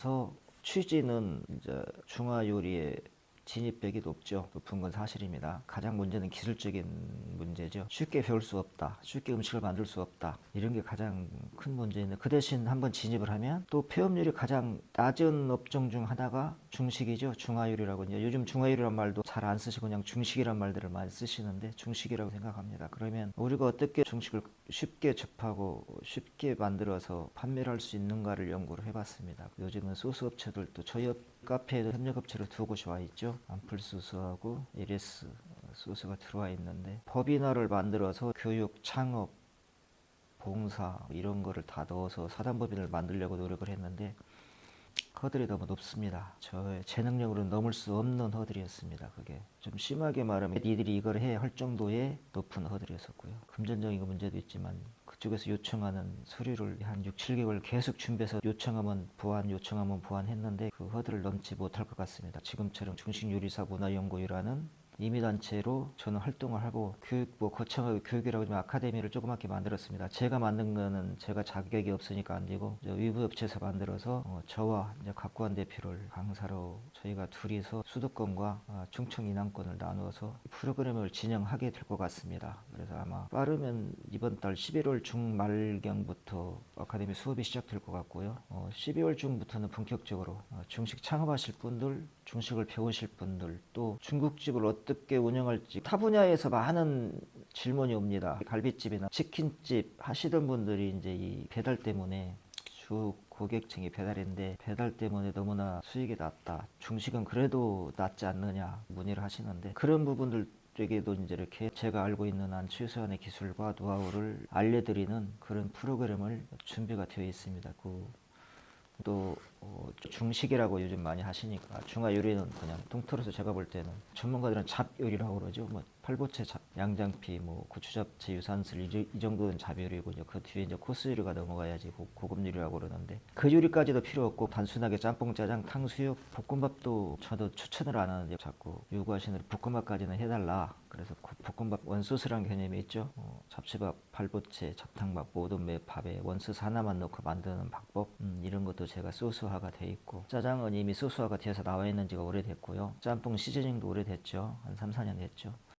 그래서 취지는 이제 중화 요리의 진입벽이 높죠. 높은 건 사실입니다. 가장 문제는 기술적인 문제죠. 쉽게 배울 수 없다. 쉽게 음식을 만들 수 없다. 이런 게 가장 큰 문제인데 그 대신 한번 진입을 하면 또 폐업률이 가장 낮은 업종 중 하나가 중식이죠. 중화요리라고 이제 요즘 중화요리란 말도 잘 안 쓰시고 그냥 중식이란 말들을 많이 쓰시는데 중식이라고 생각합니다. 그러면 우리가 어떻게 중식을 쉽게 접하고 쉽게 만들어서 판매를 할 수 있는가를 연구를 해봤습니다. 요즘은 소스 업체들도 저희 업 카페에도 협력업체로 두 곳이 와 있죠. 암플소스하고 LS 소스가 들어와 있는데 법인화를 만들어서 교육, 창업, 봉사 이런 거를 다 넣어서 사단법인을 만들려고 노력을 했는데 허들이 너무 높습니다. 저의 제 능력으로는 넘을 수 없는 허들이었습니다. 그게 좀 심하게 말하면 니들이 이걸 해야 할 정도의 높은 허들이었었고요. 금전적인 문제도 있지만 그쪽에서 요청하는 서류를 한 6, 7개월 계속 준비해서 요청하면 보완, 요청하면 보완했는데 그 허들을 넘지 못할 것 같습니다. 지금처럼 중식요리사 문화연구회라는 임의단체로 저는 활동을 하고 교육 뭐 거창하게 교육이라고 하지만 아카데미를 조그맣게 만들었습니다. 제가 만든 거는 제가 자격이 없으니까 안 되고 위부 업체에서 만들어서 어, 저와 이제 각관 대표를 강사로 저희가 둘이서 수도권과 아, 충청 인왕권을 나누어서 프로그램을 진행하게 될 것 같습니다. 그래서 아마 빠르면 이번 달 11월 중말경부터 아카데미 수업이 시작될 것 같고요. 어, 12월 중부터는 본격적으로 어, 중식 창업하실 분들, 중식을 배우실 분들, 또 중국집을 어 떻게 운영할지 타 분야에서 많은 질문이 옵니다. 갈비집이나 치킨집 하시던 분들이 이제 이 배달 때문에 주 고객층이 배달인데 배달 때문에 너무나 수익이 낮다. 중식은 그래도 낫지 않느냐 문의를 하시는데 그런 부분들 에게도 이제 이렇게 제가 알고 있는 한 최소한의 기술과 노하우를 알려드리는 그런 프로그램을 준비가 되어 있습니다. 그 또 어, 중식이라고 요즘 많이 하시니까 중화 요리는 그냥 통틀어서 제가 볼 때는 전문가들은 잡 요리라고 그러죠. 뭐 팔보채, 잡, 양장피, 뭐 고추 잡채, 유산슬 이, 저- 이 정도는 잡 요리고 이제 그 뒤에 이제 코스 요리가 넘어가야지 고, 고급 요리라고 그러는데 그 요리까지도 필요 없고 단순하게 짬뽕, 짜장, 탕수육, 볶음밥도 저도 추천을 안 하는데 자꾸 요구하시는 볶음밥까지는 해달라. 그래서 그 볶음밥 원소스라는 개념이 있죠. 어, 잡채밥, 팔보채, 잡탕밥 모든 매 밥에 원소스 하나만 넣고 만드는 방법 음, 이런 것도 제가 소스화가 돼 있고 짜장은 이미 소스화가 되어서 나와 있는 지가 오래됐고요. 짬뽕 시즈닝도 오래됐죠. 한 3, 4년 됐죠.